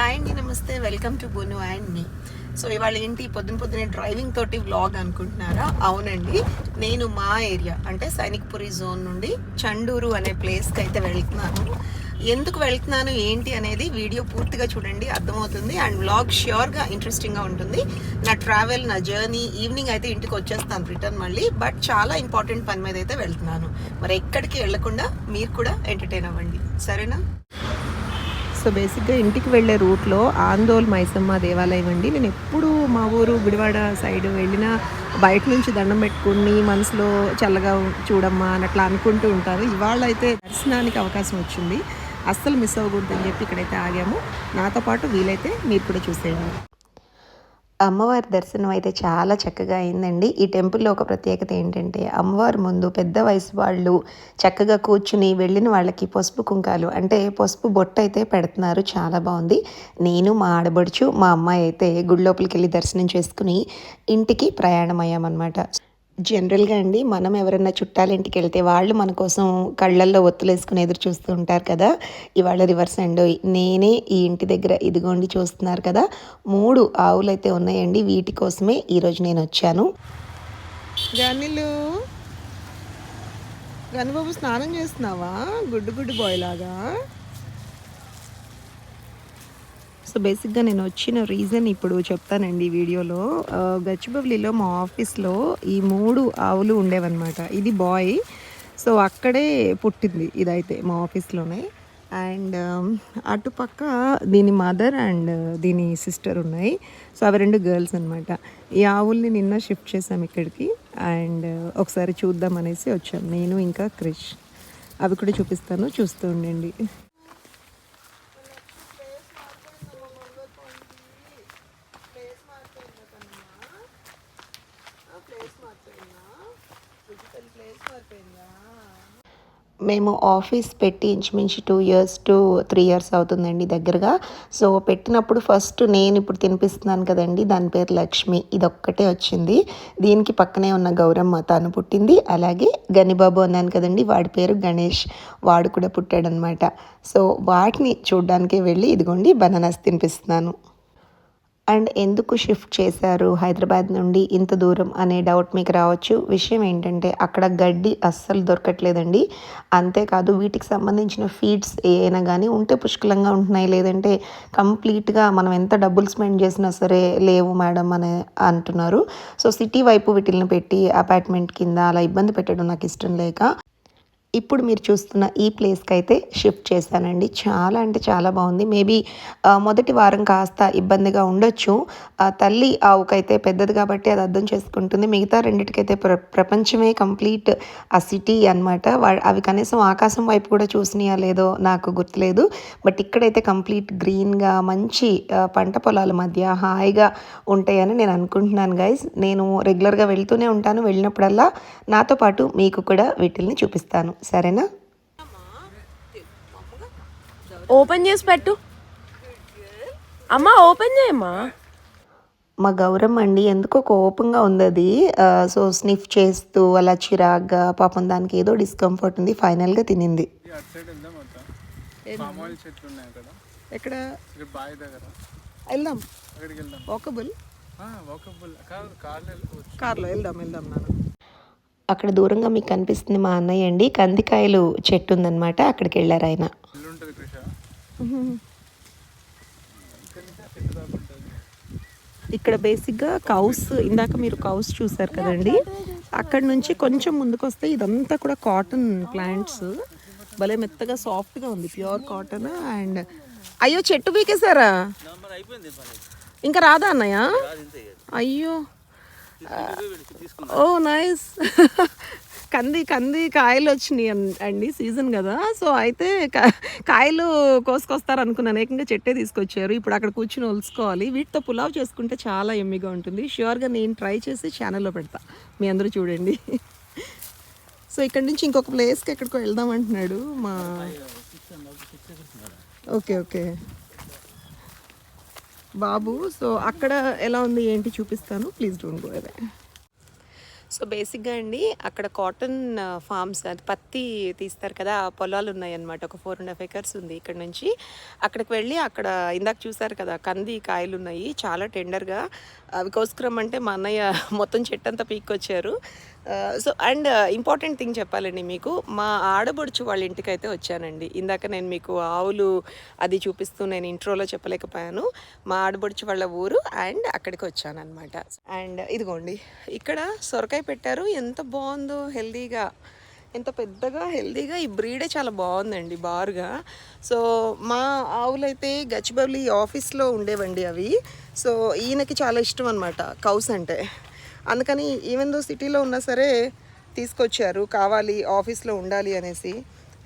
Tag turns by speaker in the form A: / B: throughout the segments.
A: Hi అండి నమస్తే. Welcome to బును అండ్ మీ. సో ఇవాళ ఏంటి? పొద్దున పొద్దునే డ్రైవింగ్ తోటి వ్లాగ్ అనుకుంటున్నారా? అవునండి. నేను మా ఏరియా అంటే సైనిక్పురి జోన్ నుండి చండూరు అనే ప్లేస్కి అయితే వెళ్తున్నాను. ఎందుకు వెళ్తున్నాను ఏంటి అనేది వీడియో పూర్తిగా చూడండి అర్థమవుతుంది. అండ్ వ్లాగ్ ష్యూర్గా ఇంట్రెస్టింగ్గా ఉంటుంది. నా ట్రావెల్ నా జర్నీ ఈవినింగ్ అయితే ఇంటికి వచ్చేస్తాను రిటర్న్ మళ్ళీ. బట్ చాలా ఇంపార్టెంట్ పని మీద అయితే వెళ్తున్నాను. మరి ఎక్కడికి వెళ్ళకుండా మీరు కూడా ఎంటర్టైన్ అవ్వండి. సరేనా? సో బేసిక్గా ఇంటికి వెళ్ళే రూట్లో ఆందోల్ మైసమ్మ దేవాలయం అండి. నేను ఎప్పుడు మా ఊరు గుడివాడ సైడ్ వెళ్ళినా బయట నుంచి దండం పెట్టుకుని మనసులో చల్లగా చూడమ్మా అని అట్లా అనుకుంటూ ఉంటారు. ఇవాళ అయితే దర్శనానికి అవకాశం వచ్చింది. అస్సలు మిస్ అవ్వకూడదని చెప్పి ఇక్కడైతే ఆగాము. నాతో పాటు వీలైతే మీరు కూడా చూసేయండి. అమ్మవారి దర్శనం అయితే చాలా చక్కగా అయిందండి. ఈ టెంపుల్లో ఒక ప్రత్యేకత ఏంటంటే అమ్మవారి ముందు పెద్ద వయసు వాళ్ళు చక్కగా కూర్చుని వెళ్ళిన వాళ్ళకి పసుపు కుంకాలు అంటే పసుపు బొట్టు అయితే పెడుతున్నారు. చాలా బాగుంది. నేను మా ఆడబడుచు మా అమ్మాయి అయితే గుడి లోపలికి వెళ్ళి దర్శనం చేసుకుని ఇంటికి ప్రయాణం అయ్యామన్నమాట జనరల్గా అండి మనం ఎవరైనా చుట్టాలింటికి వెళ్తే వాళ్ళు మన కోసం కళ్ళల్లో ఒత్తులు వేసుకుని ఎదురు చూస్తూ ఉంటారు కదా. ఇవాళ రివర్స్ అండ్ నేనే ఈ ఇంటి దగ్గర ఇదిగోండి చూస్తున్నారు కదా. మూడు ఆవులు అయితే ఉన్నాయండి. వీటి కోసమే ఈరోజు నేను వచ్చాను. గనిలు గనిబాబు స్నానం చేస్తున్నావా? గుడ్డు గుడ్డు బాయ్ లాగా? సో బేసిక్గా నేను వచ్చిన రీజన్ ఇప్పుడు చెప్తానండి ఈ వీడియోలో. ఆ, గచ్చిబౌలిలో మా ఆఫీస్లో ఈ మూడు ఆవులు ఉండేవన్నమాట. ఇది బాయ్. సో అక్కడే పుట్టింది ఇదైతే మా ఆఫీస్లోనే. అండ్ అటుపక్క దీని మదర్ అండ్ దీని సిస్టర్ ఉన్నాయి. సో అవి రెండు గర్ల్స్ అనమాట ఈ ఆవుల్ని నిన్న షిఫ్ట్ చేసాం ఇక్కడికి. అండ్ ఒకసారి చూద్దాం అనేసి వచ్చాం. నేను ఇంకా క్రిష్. అవి కూడా చూపిస్తాను. చూస్తూ ఉండండి. మేము ఆఫీస్ పెట్టి ఇంచుమించు two years to three years అవుతుందండి దగ్గరగా. సో పెట్టినప్పుడు ఫస్ట్ నేను ఇప్పుడు తినిపిస్తున్నాను కదండి దాని పేరు లక్ష్మి. ఇది ఒక్కటే వచ్చింది. దీనికి పక్కనే ఉన్న గౌరమ్మ తను పుట్టింది. అలాగే గనిబాబు అన్నాను కదండి వాడి పేరు గణేష్. వాడు కూడా పుట్టాడనమాట. సో వాటిని చూడ్డానికే వెళ్ళి ఇదిగోండి బనానాస్ తినిపిస్తున్నాను. అండ్ ఎందుకు షిఫ్ట్ చేశారు హైదరాబాద్ నుండి ఇంత దూరం అనే డౌట్ మీకు రావచ్చు. విషయం ఏంటంటే అక్కడ గడ్డి అస్సలు దొరకట్లేదండి. అంతేకాదు వీటికి సంబంధించిన ఫీడ్స్ ఏమైనా కానీ ఉంటే పుష్కలంగా ఉంటున్నాయి. లేదంటే కంప్లీట్గా మనం ఎంత డబ్బులు స్పెండ్ చేసినా సరే లేవు మేడం అని అంటున్నారు. సో సిటీ వైపు వీటిని పెట్టి అపార్ట్మెంట్ కింద అలా ఇబ్బంది పెట్టడం నాకు ఇష్టం లేక ఇప్పుడు మీరు చూస్తున్న ఈ ప్లేస్కి అయితే షిఫ్ట్ చేశానండి. చాలా అంటే చాలా బాగుంది. మేబీ మొదటి వారం కాస్త ఇబ్బందిగా ఉండొచ్చు. ఆ తల్లి ఆవుకైతే పెద్దది కాబట్టి అది అర్థం చేసుకుంటుంది. మిగతా రెండిటికైతే ప్ర ప్రపంచమే కంప్లీట్ ఆ సిటీ అనమాట అవి కనీసం ఆకాశం వైపు కూడా చూసినాయా లేదో నాకు గుర్తులేదు. బట్ ఇక్కడైతే కంప్లీట్ గ్రీన్గా మంచి పంట పొలాల మధ్య హాయిగా ఉంటాయని నేను అనుకుంటున్నాను గైస్. నేను రెగ్యులర్గా వెళ్తూనే ఉంటాను. వెళ్ళినప్పుడల్లా నాతో పాటు మీకు కూడా వీటిల్ని చూపిస్తాను. సరేనా?
B: ఓపెన్ చేసి పెట్టు. అమ్మా ఓపెన్ చేయమ్మా.
A: మా గౌరమ్మ అండి ఎందుకో కోపంగా ఉంది అది. సో స్నిఫ్ చేస్తూ అలా చిరాగ్గా పాపం దానికి ఏదో డిస్కంఫర్ట్ ఉంది ఫైనల్గా తినింది.
C: వెళ్దాం
A: ఎక్కడ? వాకబుల్
C: కార్లో
A: వెళ్దాం వెళ్దాం నాన్న. అక్కడ దూరంగా మీకు కనిపిస్తుంది మా అన్నయ్య అండి. కందికాయలు చెట్టు ఉందన్నమాట. అక్కడికి వెళ్ళారు ఆయన.
C: ఇల్లు ఉంటుంది కృష ఇక్కడ
A: బేసిక్గా కౌస్ ఇందాక మీరు కౌస్ చూసారు కదండి. అక్కడ నుంచి కొంచెం ముందుకు వస్తే ఇదంతా కూడా కాటన్ ప్లాంట్స్. భలే మెత్తగా సాఫ్ట్గా ఉంది. ప్యూర్ కాటన్ అండ్ అయ్యో చెట్టు పీకేశారా? ఇంకా రాదా అన్నయ్య? అయ్యో. Oh nice. కంది కంది కాయలు వచ్చినాయి అండి సీజన్ కదా. సో అయితే కాయలు కోసుకొస్తారు అనుకున్నాను ఏకంగా చెట్టే తీసుకొచ్చారు. ఇప్పుడు అక్కడ కూర్చుని ఒలుసుకోవాలి. వీటితో పులావ్ చేసుకుంటే చాలా ఎమ్మిగా ఉంటుంది. ష్యూర్గా నేను ట్రై చేసి ఛానల్లో పెడతా. మీ అందరూ చూడండి. సో ఇక్కడ నుంచి ఇంకొక ప్లేస్కి ఎక్కడికో వెళ్దాం అంటున్నాడు మా ఓకే ఓకే. బాబు. సో అక్కడ ఎలా ఉంది ఏంటి చూపిస్తాను. Please don't go away. So బేసిక్గా అండి అక్కడ కాటన్ ఫార్మ్స్ అది పత్తి తీస్తారు కదా ఆ పొలాలు ఉన్నాయన్నమాట. ఒక ఫోర్ అండ్ హాఫ్ ఎకర్స్ ఉంది ఇక్కడ నుంచి. అక్కడికి వెళ్ళి అక్కడ ఇందాక చూసారు కదా కంది కాయలు ఉన్నాయి. చాలా టెండర్గా అవి కోసుకురమ్మంటే మా అన్నయ్య మొత్తం చెట్టు అంతా పీక్కొచ్చారు సో అండ్ ఇంపార్టెంట్ థింగ్ చెప్పాలండి మీకు మా ఆడబడుచు వాళ్ళ ఇంటికి అయితే వచ్చానండి. ఇందాక నేను మీకు ఆవులు అది చూపిస్తూ నేను ఇంట్రోలో చెప్పలేకపోయాను. మా ఆడబడుచు వాళ్ళ ఊరు అండ్ అక్కడికి వచ్చాను అనమాట అండ్ ఇదిగోండి ఇక్కడ సొరకాయ పెట్టారు. ఎంత బాగుందో హెల్దీగా ఎంత పెద్దగా హెల్దీగా ఈ బ్రీడే చాలా బాగుందండి బారుగా. సో మా ఆవులైతే గచ్చిబౌలి ఆఫీస్లో ఉండేవండి అవి. సో ఈయనకి చాలా ఇష్టం అనమాట కౌస్ అంటే. అందుకని ఈవెన్ దో సిటీలో ఉన్నా సరే తీసుకొచ్చారు కావాలి ఆఫీస్లో ఉండాలి అనేసి.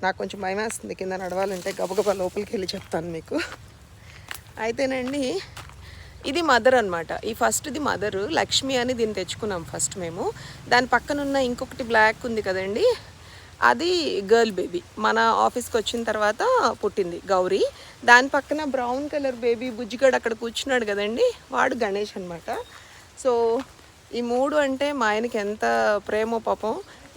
A: నాకు కొంచెం భయం వేస్తుంది కింద నడవాలంటే గబగబా లోపలికి వెళ్ళి చెప్తాను మీకు. అయితేనండి ఇది మదర్ అనమాట ఈ ఫస్ట్ది మదర్ లక్ష్మి అని దీన్ని తెచ్చుకున్నాం ఫస్ట్ మేము. దాని పక్కన ఉన్న ఇంకొకటి బ్లాక్ ఉంది కదండి. అది గర్ల్ బేబీ మన ఆఫీస్కి వచ్చిన తర్వాత పుట్టింది గౌరీ. దాని పక్కన బ్రౌన్ కలర్ బేబీ బుజ్జిగాడు అక్కడ కూర్చున్నాడు కదండి. వాడు గణేష్ అనమాట సో ఈ మూడు అంటే మా ఆయనకి ఎంత ప్రేమో పాపం.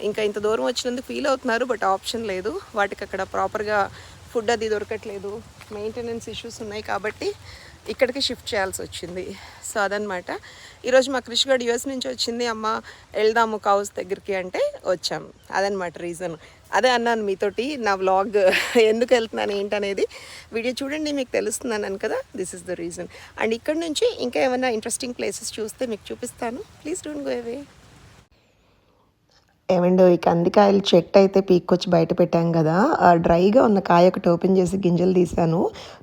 A: ఇంకా ఇంత దూరం వచ్చినందుకు ఫీల్ అవుతున్నారు బట్ ఆప్షన్ లేదు. వాటికి అక్కడ ప్రాపర్గా ఫుడ్ అది దొరకట్లేదు. మెయింటెనెన్స్ ఇష్యూస్ ఉన్నాయి కాబట్టి ఇక్కడికి షిఫ్ట్ చేయాల్సి వచ్చింది. సో అదనమాట ఈరోజు మా క్రిష్ గడ్ యుఎస్ నుంచి వచ్చింది. అమ్మ వెళ్దాము కౌస్ దగ్గరికి అంటే వచ్చాం. అదనమాట రీజన్. అదే అన్నాను మీతోటి నా వ్లాగ్ ఎందుకు వెళ్తున్నాను ఏంటనేది. వీడియో చూడండి మీకు తెలుస్తున్నాను కదా this is the reason. And ఇక్కడ నుంచి ఇంకా ఏమైనా ఇంట్రెస్టింగ్ ప్లేసెస్ చూస్తే మీకు చూపిస్తాను. Please don't go away. ఏమండో ఈ కందికాయలు చెట్టు అయితే పీక్కొచ్చి బయట పెట్టాం కదా. ఆ డ్రైగా ఉన్న కాయ ఒకటి ఓపెన్ చేసి గింజలు తీసాను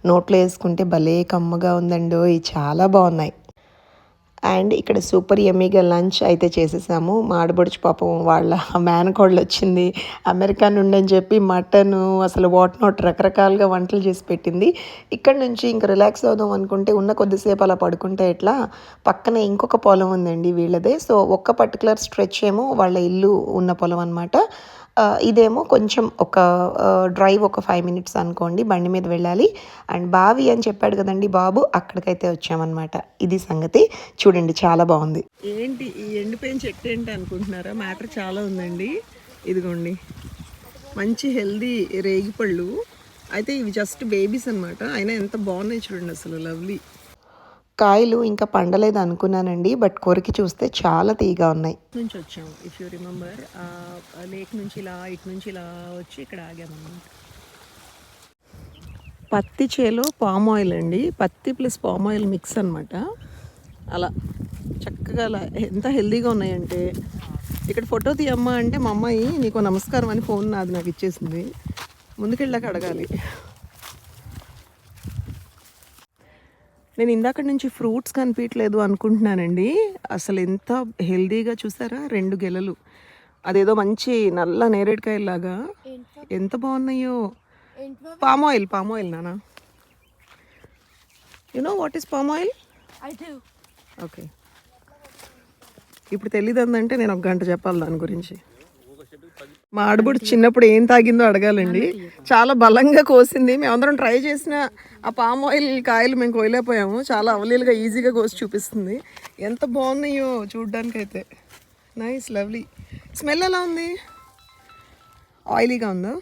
A: నోట్లో వేసుకుంటే భలే కమ్మగా ఉందండో ఇవి చాలా బాగున్నాయి. అండ్ ఇక్కడ సూపర్ ఎమ్మీగా లంచ్ అయితే చేసేసాము. మా పాపం వాళ్ళ మేనకోళ్ళు వచ్చింది. అమెరికా నుండి అని చెప్పి మటన్ అసలు వాట్ నాట్ రకరకాలుగా వంటలు చేసి పెట్టింది. ఇక్కడ నుంచి ఇంకా రిలాక్స్ అవుదాం అనుకుంటే ఉన్న కొద్దిసేపు అలా పడుకుంటే ఎట్లా? పక్కనే ఇంకొక పొలం ఉందండి వీళ్ళదే. సో ఒక్క పర్టికులర్ స్ట్రెచ్ ఏమో వాళ్ళ ఇల్లు ఉన్న పొలం అనమాట ఇదేమో కొంచెం ఒక డ్రైవ్ ఒక ఫైవ్ మినిట్స్ అనుకోండి బండి మీద వెళ్ళాలి. అండ్ బావి అని చెప్పాడు కదండి బాబు అక్కడికైతే వచ్చామన్నమాట. ఇది సంగతి. చూడండి చాలా బాగుంది. ఏంటి ఈ ఎండిపోయిన చెట్టు ఏంటి అనుకుంటున్నారా? మ్యాటర్ చాలా ఉందండి. ఇదిగోండి. మంచి హెల్దీ రేగిపళ్ళు. అయితే ఇవి జస్ట్ బేబీస్ అనమాట అయినా ఎంత బాగున్నాయి చూడండి అసలు లవ్లీ. కాయలు ఇంకా పండలేదు అనుకున్నానండి బట్ కొరికి చూస్తే చాలా తీగా ఉన్నాయి. నుంచి వచ్చాము ఇఫ్ యూ రిమెంబర్ లేక్ నుంచి ఇలా ఇటు నుంచి ఇలా వచ్చి ఇక్కడ ఆగామన్నమాట. పత్తి చేలో పామ్ ఆయిల్ అండి. పత్తి ప్లస్ పామ్ ఆయిల్ మిక్స్ అనమాట అలా చక్కగా అలా ఎంత హెల్దీగా ఉన్నాయంటే ఇక్కడ ఫోటో తీయమ్మా అంటే మా అమ్మాయి నీకు నమస్కారం అని ఫోన్ నాది నాకు ఇచ్చేసింది. ముందుకెళ్ళాక అడగాలి. నేను ఇందాక నుంచి ఫ్రూట్స్ కనిపించలేదు అనుకుంటున్నానండి. అసలు ఎంత హెల్దీగా చూసారా? రెండు గెలలు. అదేదో మంచి నల్ల నేరేడుకాయలాగా ఎంత బాగున్నాయో. పామ్ ఆయిల్ పామ్ ఆయిల్ నానా. You know what is palm oil? Okay ఇప్పుడు తెలియదు అందంటే నేను ఒక గంట చెప్పాలి దాని గురించి. మా ఆడబుడు చిన్నప్పుడు ఏం తాగిందో అడగాలండి. చాలా బలంగా కోసింది. మేమందరం ట్రై చేసిన ఆ పామ్ ఆయిల్ కాయలు మేము కోయలేకపోయాము. చాలా అవలీలుగా ఈజీగా కోసి చూపిస్తుంది. ఎంత బాగున్నాయో చూడ్డానికి అయితే నైస్ లవ్లీ. స్మెల్ ఎలా ఉంది? ఆయిలీగా ఉందా?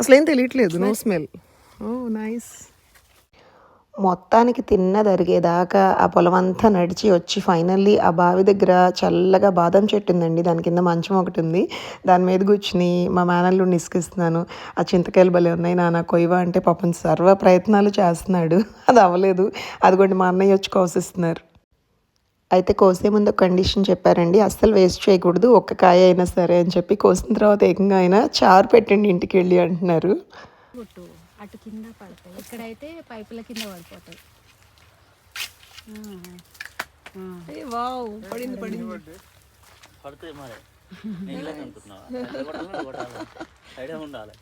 A: అసలు ఏం తెలియట్లేదు. No smell. ఓ నైస్. మొత్తానికి తిన్నదరిగేదాకా ఆ పొలం అంతా నడిచి వచ్చి ఫైనల్లీ ఆ బావి దగ్గర చల్లగా బాదం చెట్టు ఉందండి. దాని కింద మంచం ఒకటి ఉంది. దాని మీద కూర్చుని మా మేనల్లు నిస్కిస్తున్నాను ఆ చింతకాయలు భలే ఉన్నాయి నాన్న. కొయ్యవా? అంటే పాపం సర్వ ప్రయత్నాలు చేస్తున్నాడు. అది అవ్వలేదు. అదిగోండి మా అన్నయ్య వచ్చి కోసిస్తున్నారు. అయితే కోసే ముందు కండిషన్ చెప్పారండి. అస్సలు వేస్ట్ చేయకూడదు. ఒక్క కాయ అయినా సరే అని చెప్పి కోసిన తర్వాత ఏకంగా అయినా చారు పెట్టండి ఇంటికి వెళ్ళి అంటున్నారు.
D: అటు కింద పడతాయి. ఇక్కడైతే పైపుల కింద పడిపోతాయి.
A: వావ్ పడింది పడింది.
E: మరి ఐడియా ఉండాలి.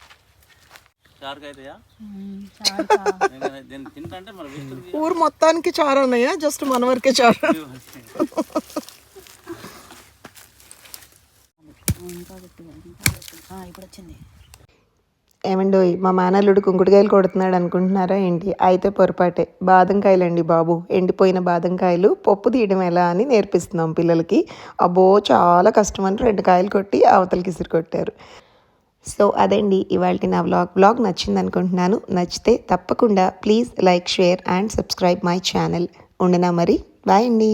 A: ఊరు మొత్తానికి చారు ఉన్నాయా జస్ట్ మన వరకే చారు.
D: ఇప్పుడు వచ్చింది.
A: ఏమండోయ్ మా మేనల్లుడు కుంకుడుకాయలు కొడుతున్నాడు అనుకుంటున్నారా ఏంటి? అయితే పొరపాటే. బాదంకాయలండి బాబు. ఎండిపోయిన బాదంకాయలు పప్పు తీయడం ఎలా అని నేర్పిస్తున్నాం పిల్లలకి. అబ్బో చాలా కష్టం అని రెండు కాయలు కొట్టి అవతలకి ఇసురు కొట్టారు. సో అదండి ఇవాళ నా వ్లాగ్. బ్లాగ్ నచ్చింది అనుకుంటున్నాను. నచ్చితే తప్పకుండా please like share and subscribe my channel. ఉండనా మరి? బాయ్ అండి.